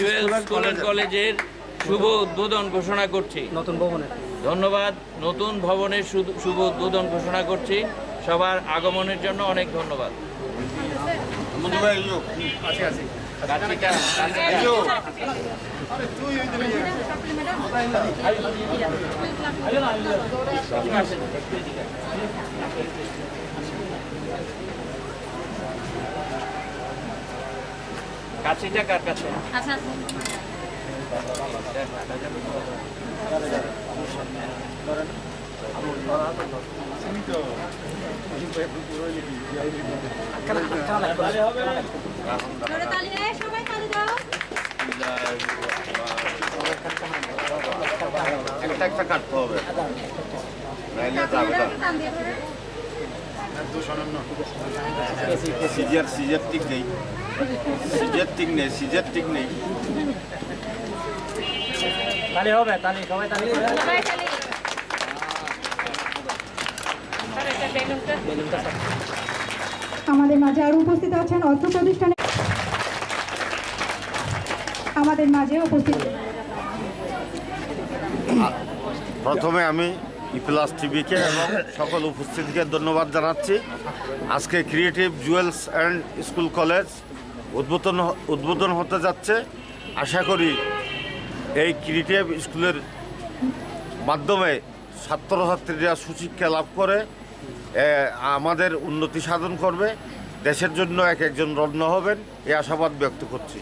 Jewel school school and কলেজের। শুভ উদ্বোধন ঘোষণা করছি। নতুন ভবনে। ধন্যবাদ। নতুন ভবনের শুভ উদ্বোধন ঘোষণা করছি। সবার আগমনের জন্য অনেক ধন্যবাদ। মঞ্জু ভাই ইয়ো আছে আছে কার্তিকা, কার্তিকা। ইয়ো কাছিটা কার কাছে? আচ্ছা আচ্ছা। একটা একটা কাটতে হবে। নাইলে যাবে না। দিয়ে ধরে। সিজার সিজার ঠিক নেই। সিজার ঠিক নেই সিজার ঠিক নেই। তালি হবে তালি সবাই তালি সবাই তালি। আমাদের মাঝে আরও উপস্থিত আছেন অর্থ প্রতিষ্ঠানে আমাদের মাঝে উপস্থিত। প্রথমে আমি ইপ্লাস টিভিকে এবং সকল উপস্থিতিকে ধন্যবাদ জানাচ্ছি। আজকে creative jewels and school college উদ্বোধন উদ্বোধন হতে যাচ্ছে। আশা করি এই ক্রিয়েটিভ স্কুলের মাধ্যমে ছাত্রছাত্রীরা সুশিক্ষা লাভ করে আমাদের উন্নতি সাধন করবে। দেশের জন্য এক একজন রত্ন হবেন এই আশাবাদ ব্যক্ত করছি।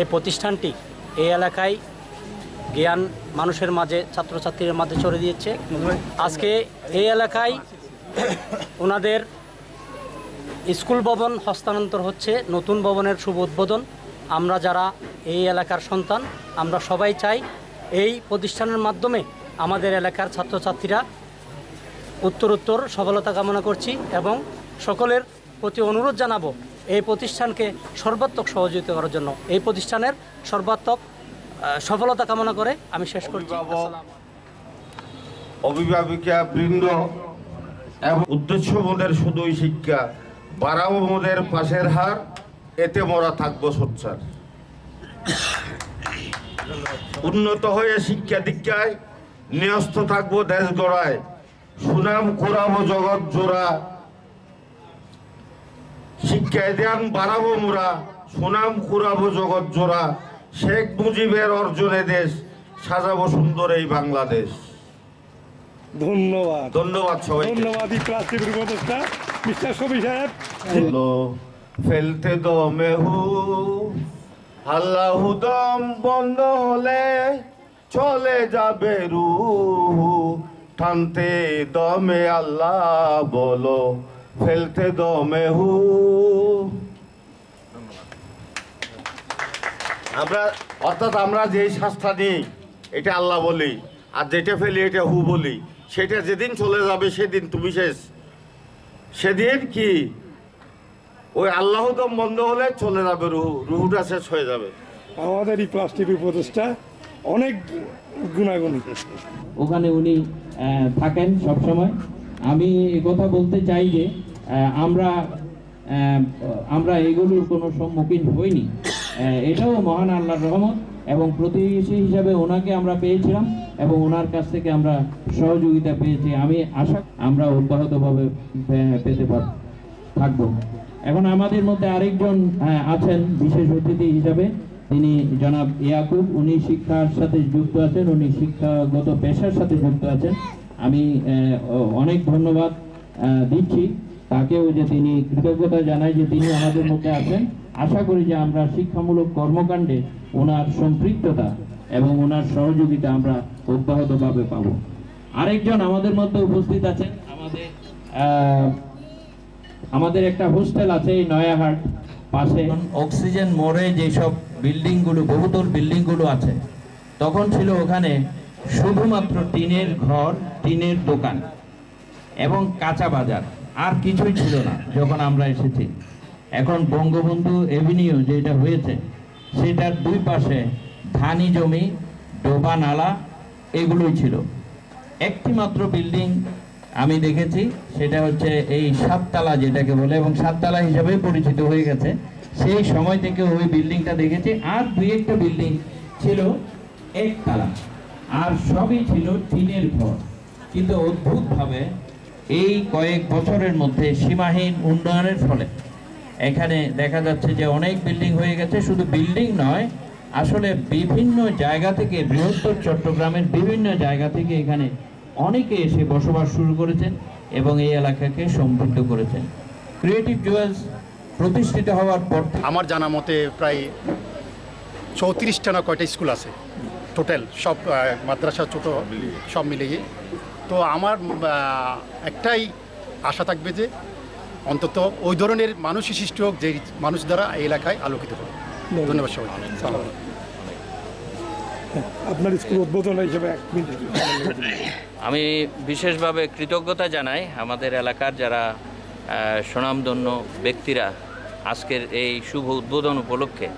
এই প্রতিষ্ঠানটি এই এলাকায় জ্ঞান মানুষের মাঝে ছাত্রছাত্রীদের মাঝে চড়ে দিয়েছে। আজকে এই এলাকায় ওনাদের স্কুল ভবন হস্তান্তর হচ্ছে নতুন ভবনের শুভ উদ্বোধন। আমরা যারা এই এলাকার সন্তান আমরা সবাই চাই এই প্রতিষ্ঠানের মাধ্যমে আমাদের এলাকার ছাত্রছাত্রীরা উত্তরোত্তর সফলতা কামনা করছি এবং সকলের প্রতি অনুরোধ জানাব এই প্রতিষ্ঠানকে সর্বাত্মক সহযোগিতা করার জন্য। এই প্রতিষ্ঠানের সর্বাত্মক সফলতা কামনা করে আমি শেষ করছি। অভিভাবক, বৃন্দ এবং উদ্দেশ্য মোদের শুধুই শিক্ষা। বাড়াবো মোদের পাশের হার এতে মোরা থাকব সোচ্চার। উন্নত হয়ে শিক্ষা দীক্ষায় ন্যস্ত থাকব দেশ গড়ায়। সুনাম কুড়াবো জগৎ জোড়া। শিক্ষায় ধ্যান বাড়াবো মোরা সুনাম কুড়াবো জগৎ জোড়া। শেখ মুজিবের অর্জনে দেশ সাজাবো সুন্দর এই বাংলাদেশ। ধন্যবাদ। ধন্যবাদ সবাইকে। ধন্যবাদ মিস্টার শফি সাহেব লো ফেলতে দো মেহু আল্লাহ দম বন্ধ হলে চলে যাবে রুহু। টানতে দমে আল্লাহ বলো, ফেলতে দো মেহু আমরা, অর্থাৎ আমরা যেই শ্বাসটা নিই এটা আল্লাহ বলি। আর যেটা ফেলি, এটা হু বলি। সেটা যেদিন চলে যাবে, সেদিন তুমি শেষ। সেদিন কি? ওই আল্লাহ দম বন্ধ হলে চলে যাবে রুহু রুহুটা শেষ হয়ে যাবে। আমাদের এই প্লাস্টিক উপদেষ্টা অনেক গুণাগুণী। ওখানে উনি থাকেন সব সময় আমি কথা বলতে চাই যে আমরা আমরা এগুলোর কোনো সম্মুখীন হইনি। এটাও মহান আল্লাহর রহমত এবং প্রতিবেশী হিসাবে ওনাকে আমরা পেয়েছিলাম এবং ওনার কাছ থেকে আমরা সহযোগিতা পেয়েছি। আমি আশা আমরা অব্যাহতভাবে পেতে পার থাকব। এখন আমাদের মধ্যে আরেকজন আছেন বিশেষ অতিথি হিসাবে, তিনি জনাব ইয়াকুব। উনি শিক্ষার সাথে যুক্ত আছেন, উনি শিক্ষাগত পেশার সাথে যুক্ত আছেন। আমি অনেক ধন্যবাদ দিচ্ছি। তাকেও যে তিনি কৃতজ্ঞতা জানাই যে তিনি আমাদের মধ্যে আছেন। আশা করি যে আমরা শিক্ষামূলক কর্মকাণ্ডে ওনার সম্পৃক্ততা এবং ওনার সহযোগিতা আমরা অব্যাহতভাবে পাবো। আরেকজন আমাদের মধ্যে উপস্থিত আছেন, আমাদের আমাদের একটা হোস্টেল আছে এই নয়াহাট পাশে। অক্সিজেন মোড়ে যেসব বিল্ডিংগুলো, বহুতল বিল্ডিংগুলো আছে, তখন ছিল ওখানে শুধুমাত্র টিনের ঘর, টিনের দোকান এবং কাঁচা বাজার, আর কিছুই ছিল না যখন আমরা এসেছি। এখন বঙ্গবন্ধু এভিনিউ যেটা হয়েছে, সেটার দুই পাশে ধানি জমি, ডোবা নালা, এগুলোই ছিল। একটি মাত্র বিল্ডিং আমি দেখেছি, সেটা হচ্ছে এই সাততলা যেটাকে বলে, এবং সাততলা হিসাবে পরিচিত হয়ে গেছে। সেই সময় থেকে ওই বিল্ডিংটা দেখেছি, আর দুই একটা বিল্ডিং ছিল একতলা। আর সবই ছিল টিনের ঘর। কিন্তু অদ্ভুতভাবে এই কয়েক বছরের মধ্যে সীমাহীন উন্নয়নের ফলে এখানে দেখা যাচ্ছে যে অনেক বিল্ডিং হয়ে গেছে, শুধু বিল্ডিং নয়, আসলে বিভিন্ন জায়গা থেকে বৃহত্তর চট্টগ্রামের বিভিন্ন জায়গা থেকে এখানে অনেকে এসে বসবাস শুরু করেছেন এবং এই এলাকাকে সমৃদ্ধ করেছেন। ক্রিয়েটিভ জুয়েলস প্রতিষ্ঠিত হওয়ার পর আমার জানা মতে প্রায় চৌত্রিশটা না কয়টা স্কুল আছে? টোটাল সব মাদ্রাসা ছোট সব মিলিয়ে। তো আমার একটাই আশা থাকবে যে অন্তত ওই ধরনের মানুষ সৃষ্টি হোক যে মানুষ দ্বারা এই এলাকায় আলোকিত হবে ধন্যবাদ সবাই আপনার স্কুল উদ্বোধন হিসেবে এক মিনিট। আমি বিশেষভাবে কৃতজ্ঞতা জানাই আমাদের এলাকার যারা আহ, স্বনামধন্য ব্যক্তিরা আজকের এই শুভ উদ্বোধন উপলক্ষে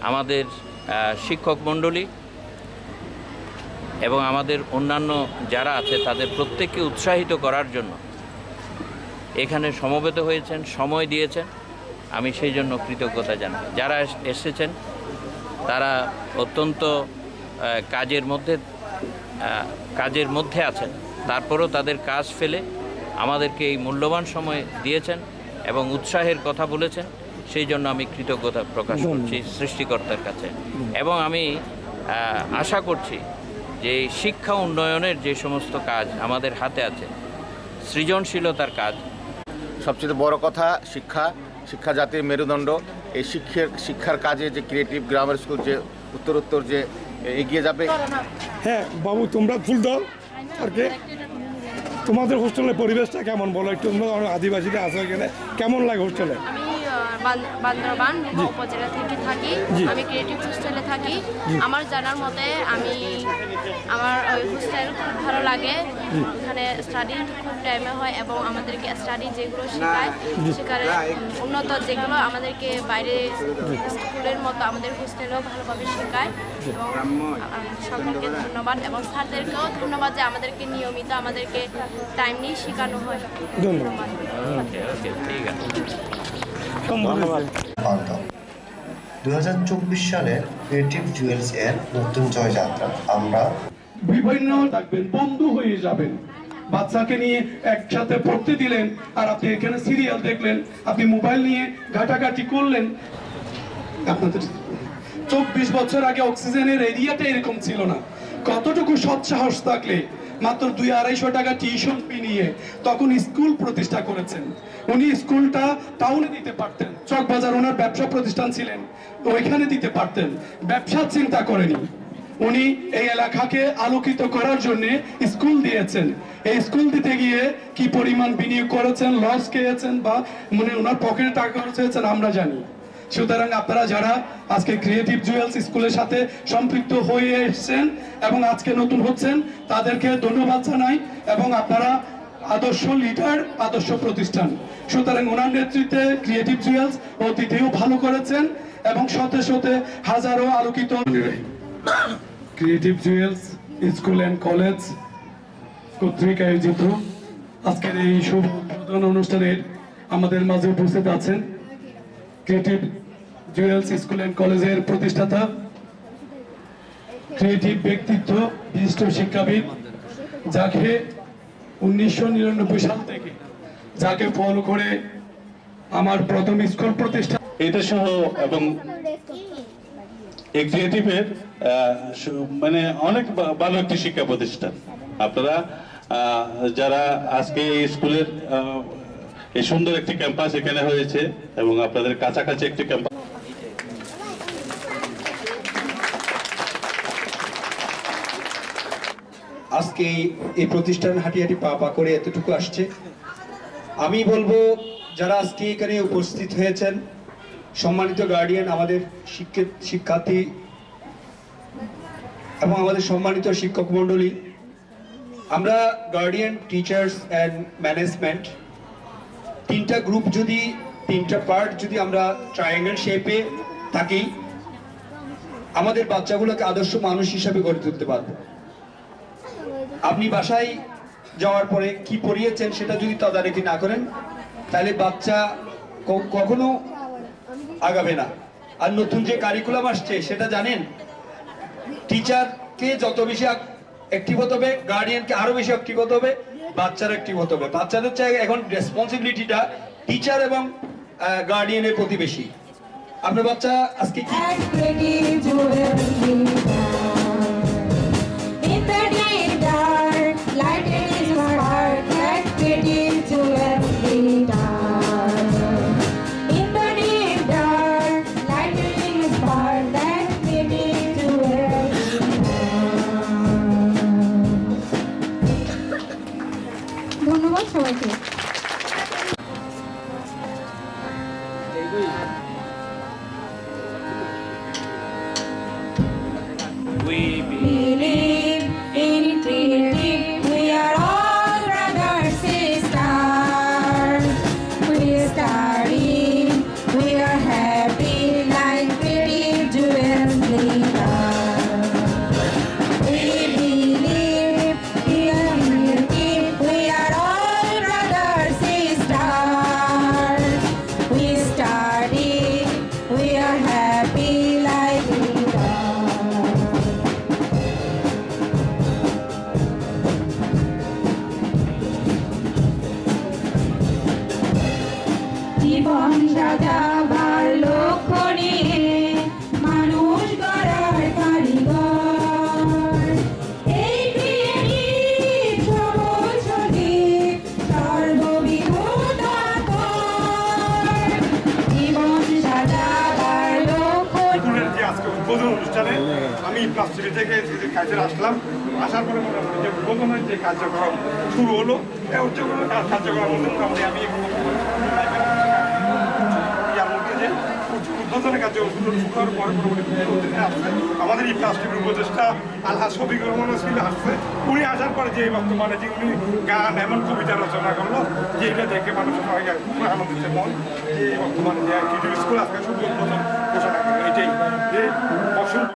আমাদের শিক্ষক মণ্ডলী এবং আমাদের অন্যান্য যারা আছে তাদের প্রত্যেককে উৎসাহিত করার জন্য এখানে সমবেত হয়েছেন সময় দিয়েছেন। আমি সেই জন্য কৃতজ্ঞতা জানাই। যারা এস- এসেছেন তারা অত্যন্ত কাজের মধ্যে কাজের মধ্যে আছেন। তারপরও তাদের কাজ ফেলে আমাদেরকে এই মূল্যবান সময় দিয়েছেন এবং উৎসাহের কথা বলেছেন। সেই জন্য আমি কৃতজ্ঞতা প্রকাশ করছি সৃষ্টিকর্তার কাছে। এবং আমি আশা করছি যে শিক্ষা উন্নয়নের যে সমস্ত কাজ আমাদের হাতে আছে সৃজনশীলতার কাজ। সবচেয়ে বড় কথা শিক্ষা শিক্ষা জাতির মেরুদণ্ড। এই শিক্ষার শিক্ষার কাজে যে ক্রিয়েটিভ গ্রামার স্কুল যে উত্তরোত্তর যে এগিয়ে যাবে। হ্যাঁ বাবু তোমরা ফুল দাও। আর কে? তোমাদের হোস্টেলের পরিবেশটা কেমন বলো? একটু তোমরা আদিবাসীরা আছে এখানে কেমন লাগে হোস্টেলে বান্দরবান উপজেলা থেকে থাকি আমি ক্রিয়েটিভ হোস্টেলে থাকি। আমার জানার মতে আমি আমার ওই হোস্টেল খুব ভালো লাগে। ওখানে স্টাডি খুব টাইমে হয় এবং আমাদেরকে স্টাডি যেগুলো শেখায় সেখানে উন্নত যেগুলো আমাদেরকে বাইরে স্কুলের মতো আমাদের হোস্টেলেও ভালোভাবে শেখায়। এবং সকলকে ধন্যবাদ। এবং স্যারদেরকেও ধন্যবাদ যে আমাদেরকে নিয়মিত আমাদেরকে টাইম নিয়ে শেখানো হয়। ধন্যবাদ। ওকে ওকে ঠিক আছে। দু সালের ক্রিয়েটিভ জুয়েলস এর নতুন জয়যাত্রা। আমরা বিভিন্ন থাকবেন বন্ধু হয়ে যাবেন। বাচ্চাকে নিয়ে একসাথে পড়তে দিলেন আর আপনি এখানে সিরিয়াল দেখলেন আপনি মোবাইল নিয়ে ঘাটাঘাটি করলেন। আপনাদের চব্বিশ বছর আগে অক্সিজেনের এরিয়াটা এরকম ছিল না। কতটুকু সৎসাহস থাকলে মাত্র দুই আড়াইশো টাকা টিউশন ফি নিয়ে তখন স্কুল প্রতিষ্ঠা করেছেন। উনি স্কুলটা টাউনে দিতে পারতেন। চকবাজার ওনার ব্যবসা প্রতিষ্ঠান ছিলেন, ওইখানে দিতে পারতেন। ব্যবসা চিন্তা করেনি। উনি এই এলাকাকে আলোকিত করার জন্য স্কুল দিয়েছেন। এই স্কুল দিতে গিয়ে কি পরিমাণ বিনিয়োগ করেছেন লস খেয়েছেন বা মানে ওনার পকেটে টাকা খরচ হয়েছেন আমরা জানি। সুতরাং আপনারা যারা আজকে ক্রিয়েটিভ জুয়েলস স্কুলের সাথে সম্পৃক্ত হয়ে এসেছেন এবং আজকে নতুন হচ্ছেন, তাদেরকে ধন্যবাদ জানাই এবং আপনারা আদর্শ লিডার আদর্শ প্রতিষ্ঠান। সুতরাং ওনার নেতৃত্বে ক্রিয়েটিভ জুয়েলস অতীতেও ভালো করেছেন এবং শতে শতে হাজারো আলোকিত creative jewels school and college কর্তৃক আয়োজিত আজকের এই শুভ অনুষ্ঠানের আমাদের মাঝে উপস্থিত আছেন ক্রিয়েটিভ জুয়েলস স্কুল অ্যান্ড কলেজের প্রতিষ্ঠাতা ক্রিয়েটিভ ব্যক্তিত্ব, বিশিষ্ট শিক্ষাবিদ, যাকে উনিশশো নিরানব্বই সাল থেকে, যাকে ফলো করে আমার প্রথম স্কুল প্রতিষ্ঠা এটা সহ এবং এক্সিকিউটিভের মানে অনেক ভালো একটি শিক্ষা প্রতিষ্ঠান। আপনারা যারা আজকে এই স্কুলের এই সুন্দর একটি ক্যাম্পাস এখানে হয়েছে এবং আপনাদের কাছাকাছি একটি ক্যাম্পাস আজকে এই- প্রতিষ্ঠান হাঁটি হাঁটি পা পা করে এতটুকু আসছে। আমি বলব, যারা আজকে এখানে উপস্থিত হয়েছেন, সম্মানিত গার্ডিয়ান আমাদের শিক্ষার্থী এবং আমাদের সম্মানিত শিক্ষক মণ্ডলী, আমরা গার্ডিয়ান টিচার্স অ্যান্ড ম্যানেজমেন্ট তিনটা গ্রুপ যদি, তিনটা পার্ট যদি আমরা ট্রায়াঙ্গেল শেপে থাকি, আমাদের বাচ্চাগুলোকে আদর্শ মানুষ হিসাবে গড়ে তুলতে পারব। আপনি বাসায় যাওয়ার পরে কি পড়িয়েছেন সেটা যদি তদারকি না করেন, তাহলে বাচ্চা কখনো আগাবে না। আর নতুন যে কারিকুলাম আসছে, সেটা জানেন? টিচারকে যত বেশি অ্যাক্টিভ হতে হবে গার্ডিয়ানকে আরও বেশি অ্যাক্টিভ হতে হবে বাচ্চারা একটি হতে হবে বাচ্চাদের চাই এখন রেসপন্সিবিলিটিটা টিচার এবং গার্ডিয়ানের প্রতি বেশি আপনার বাচ্চা আজকে কি? আমি প্লাস থ্রি থেকে যে কাজে আসলাম, আসার পরে মোটামুটি যে উদ্বোধনের যে কার্যক্রম শুরু হলো এই উদ্যোগের কার্যক্রম মোটামুটি আমি যে আসছে। আমাদের এই প্লাস্টিকের উপদেষ্টা আলহা শফিক ছিল আসছে। উনি আসার পরে যে বর্তমানে যে উনি গান, এমন কবিতা রচনা করল যে এটা দেখে মানুষ খুব আনন্দিত মন। যে বর্তমানে যে স্কুল আজকে শুধু উদ্বোধন